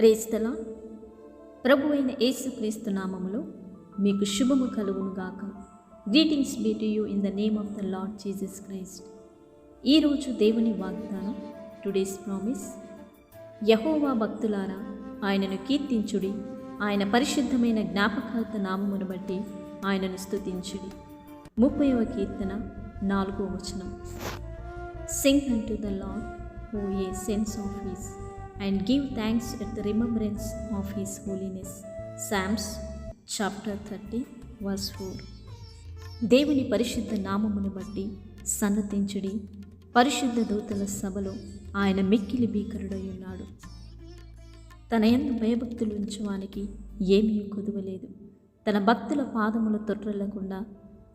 ప్రేస్తల ప్రభు అయిన యేసుక్రీస్తు నామములో మీకు శుభము కలుగునుగాక greetings be to you in the name of the Lord Jesus Christ ఈరోజు దేవుని వాగ్దానం టుడేస్ ప్రామిస్ యహోవా భక్తులారా ఆయనను కీర్తించుడి ఆయన పరిశుద్ధమైన జ్ఞాపకార్థ నామమును బట్టి ఆయనను స్తుతించుడి. ముప్పైవ కీర్తన నాలుగో వచనం. Sing unto the Lord O ye saints of his and give thanks at the remembrance of his holiness psalms chapter thirty verse four దేవుని పరిశుద్ధ నామమును బట్టి సన్నతించుడి. పరిశుద్ధ దూతల సభలో ఆయన మిక్కిలి భీకరుడై ఉన్నాడు. తన ఎందు భయభక్తులు ఉంచువానికి ఏమీ కొదువలేదు. తన భక్తుల పాదముల తొట్రలకుండా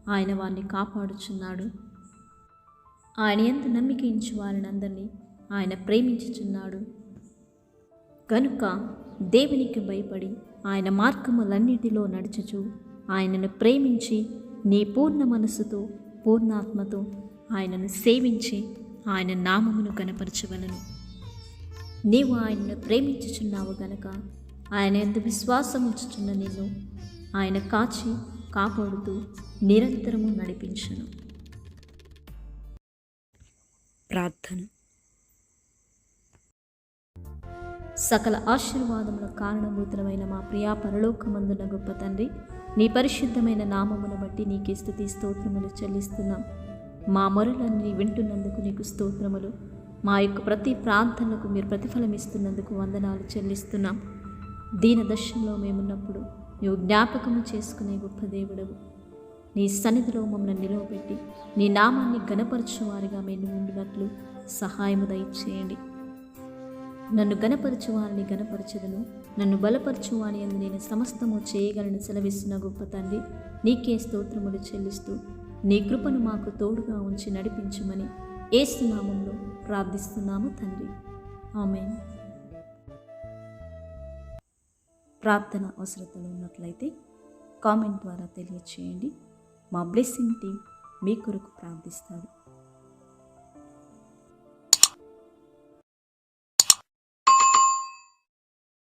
ఆయన వారిని కాపాడుచున్నాడు. ఆయన ఎంత నమ్మిక ఇంచు వారినందరినీ ఆయన ప్రేమించుచున్నాడు. కనుక దేవునికి భయపడి ఆయన మార్గములన్నిటిలో నడుచుచు ఆయనను ప్రేమించి నీ పూర్ణ మనస్సుతో పూర్ణాత్మతో ఆయనను సేవించి ఆయన నామమును కనపరచవలను. నీవు ఆయనను ప్రేమించుచున్నావు గనక ఆయన ఎందు విశ్వాసం ఉంచుచున్న నిన్ను ఆయన కాచి కాపాడుతూ నిరంతరము నడిపించును. ప్రార్థన. సకల ఆశీర్వాదముల కారణభూతులమైన మా ప్రియా పరలోకమందున గొప్ప తండ్రి నీ పరిశుద్ధమైన నామమును బట్టి నీకే స్థుతి స్తోత్రములు చెల్లిస్తున్నాం. మా మొరలన్నీ వింటున్నందుకు నీకు స్తోత్రములు. మా యొక్క ప్రతి ప్రార్థనలకు మీరు ప్రతిఫలం ఇస్తున్నందుకు వందనాలు చెల్లిస్తున్నాం. దీన దర్శనంలో మేమున్నప్పుడు నువ్వు జ్ఞాపకము చేసుకునే గొప్ప దేవుడవు. నీ సన్నిధిలో మమ్మల్ని నిలవబెట్టి నీ నామాన్ని గణపరచువారిగా మేము ఉండినట్లు సహాయము దయచేయండి. నన్ను గనపరచు వారిని గనపరచదును నన్ను బలపరచువాని అందు నేను సమస్తము చేయగలను సెలవిస్తున్న గొప్ప తండ్రి. నీకే స్తోత్రములు చెల్లిస్తూ నీ కృపను మాకు తోడుగా ఉంచి నడిపించమని ఏసునామంలో ప్రార్థిస్తున్నాము తండ్రి. ఆమె ప్రార్థన అవసరతలు ఉన్నట్లయితే కామెంట్ ద్వారా తెలియచేయండి. మా బ్లెస్సింగ్ టీం మీ కొరకు ప్రార్థిస్తారు.